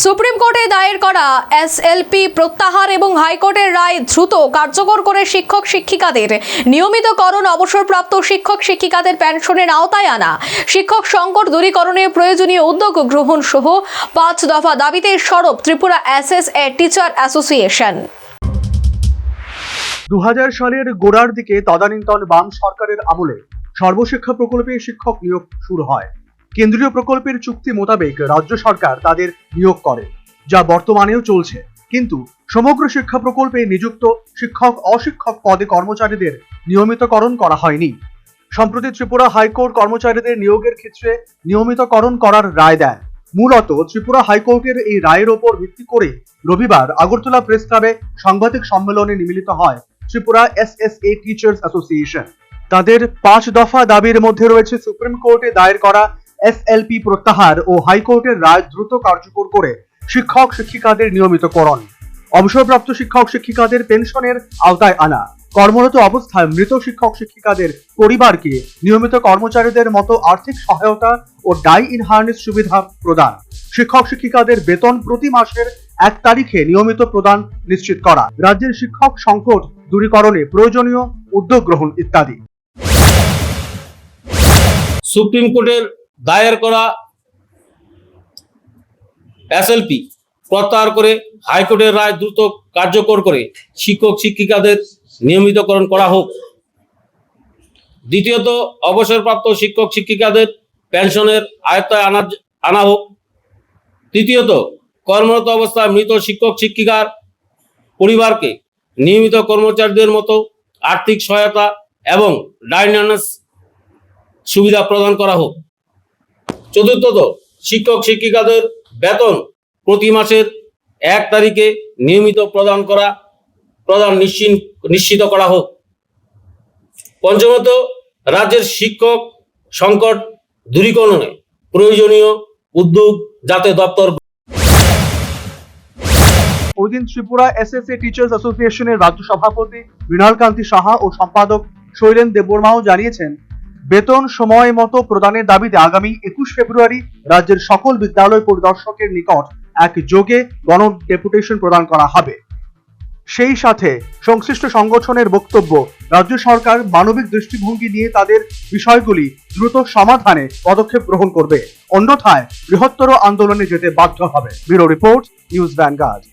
Supreme কোর্টে দায়ের করা এসএলপি প্রত্যাহার এবং হাইকোর্টের রায় দ্রুত কার্যকর করে শিক্ষক শিক্ষিকাদের নিয়মিতকরণ অবসরপ্রাপ্ত শিক্ষক শিক্ষিকাদের পেনশনের আওতায় আনা, শিক্ষক সংকট দূরীকরণে প্রয়োজনীয় উদ্যোগ গ্রহণ সহ পাঁচ দফা দাবিতে সরব Tripura SS A teacher association. দু হাজার সালের গোড়ার দিকে তদানীন্তন বাম সরকারের আমলে সর্বশিক্ষা প্রকল্পে শিক্ষক নিয়োগ শুরু হয়। কেন্দ্রীয় প্রকল্পের চুক্তি মোতাবেক রাজ্য সরকার তাদের নিয়োগ করে, যা বর্তমানেও চলছে। কিন্তু সমগ্র শিক্ষা প্রকল্পে নিযুক্ত শিক্ষক, অশিক্ষক পদে কর্মচারীদের নিয়মিতকরণ করা হয়নি। সম্প্রতি ত্রিপুরা হাইকোর্ট কর্মচারীদের নিয়োগের ক্ষেত্রে নিয়মিতকরণ করার রায় দেয়। মূলত ত্রিপুরা হাইকোর্টের এই রায়ের ওপর ভিত্তি করে রবিবার আগরতলা প্রেস ক্লাবে সাংবাদিক সম্মেলনে মিলিত হয় Tripura S S A teachers association. তাদের পাঁচ দফা দাবির মধ্যে রয়েছে সুপ্রিম কোর্টে দায়ের করা এসএলপি প্রত্যাহার ও হাইকোর্টের রায় দ্রুত কার্যকর করে শিক্ষক শিক্ষিকাদের নিয়মিতকরণ। অবসরপ্রাপ্ত শিক্ষক শিক্ষিকাদের পেনশনের আওতায় আনা। কর্মরত অবস্থায় মৃত শিক্ষক শিক্ষিকাদের পরিবারকে নিয়মিত কর্মচারীদের মতো আর্থিক সহায়তা ও ডাই ইনহার্নেস সুবিধা প্রদান। শিক্ষক শিক্ষিকাদের বেতন প্রতি মাসের এক তারিখে নিয়মিত প্রদান নিশ্চিত করা। রাজ্যের শিক্ষক সংকট দূরীকরণে প্রয়োজনীয় উদ্যোগ গ্রহণ ইত্যাদি। সুপ্রিম কোর্টের দায়ের করা এসএলপি প্রত্যাহার করে হাইকোর্টের রায় দ্রুত কার্যকর করে শিক্ষক শিক্ষিকাদের নিয়মিতকরণ করা হোক। দ্বিতীয়ত, অবসরপ্রাপ্ত শিক্ষক শিক্ষিকাদের পেনশনের আয়ত্তায় আনা আনা হোক। তৃতীয়ত, কর্মরত অবস্থায় মৃত শিক্ষক শিক্ষিকার পরিবারকে নিয়মিত কর্মচারীদের মতো আর্থিক সহায়তা এবং ডাইনাস সুবিধা প্রদান করা হোক। চতুর্থত শিক্ষক শিক্ষিকাদের বেতন প্রতি মাসের এক তারিখে নিয়মিত প্রদান করা, প্রদান নিশ্চিন, নিশ্চিত করা হোক। পঞ্চমত, রাজ্যের শিক্ষক সংকট দূরীকরণে প্রয়োজনীয় উদ্যোগ যাতে দপ্তর ওই দিন ত্রিপুরা এসএসএ টিচার্স অ্যাসোসিয়েশনের রাজ্য সভাপতি মৃণাল কান্তি সাহা ও সম্পাদক শৈলেন দেববর্মাও জানিয়েছেন বেতন সময় মতো প্রদানের দাবিতে আগামী একুশ ফেব্রুয়ারি রাজ্যের সকল বিদ্যালয় পরিদর্শকের নিকট এক যোগে গণ ডেপুটেশন প্রদান করা হবে। সেই সাথে সংশ্লিষ্ট সংগঠনের বক্তব্য, রাজ্য সরকার মানবিক দৃষ্টিভঙ্গি নিয়ে তাদের বিষয়গুলি দ্রুত সমাধানে পদক্ষেপ গ্রহণ করবে। অন্যথায় বৃহত্তর আন্দোলনে যেতে বাধ্য হবে। Bureau report, news vanguard.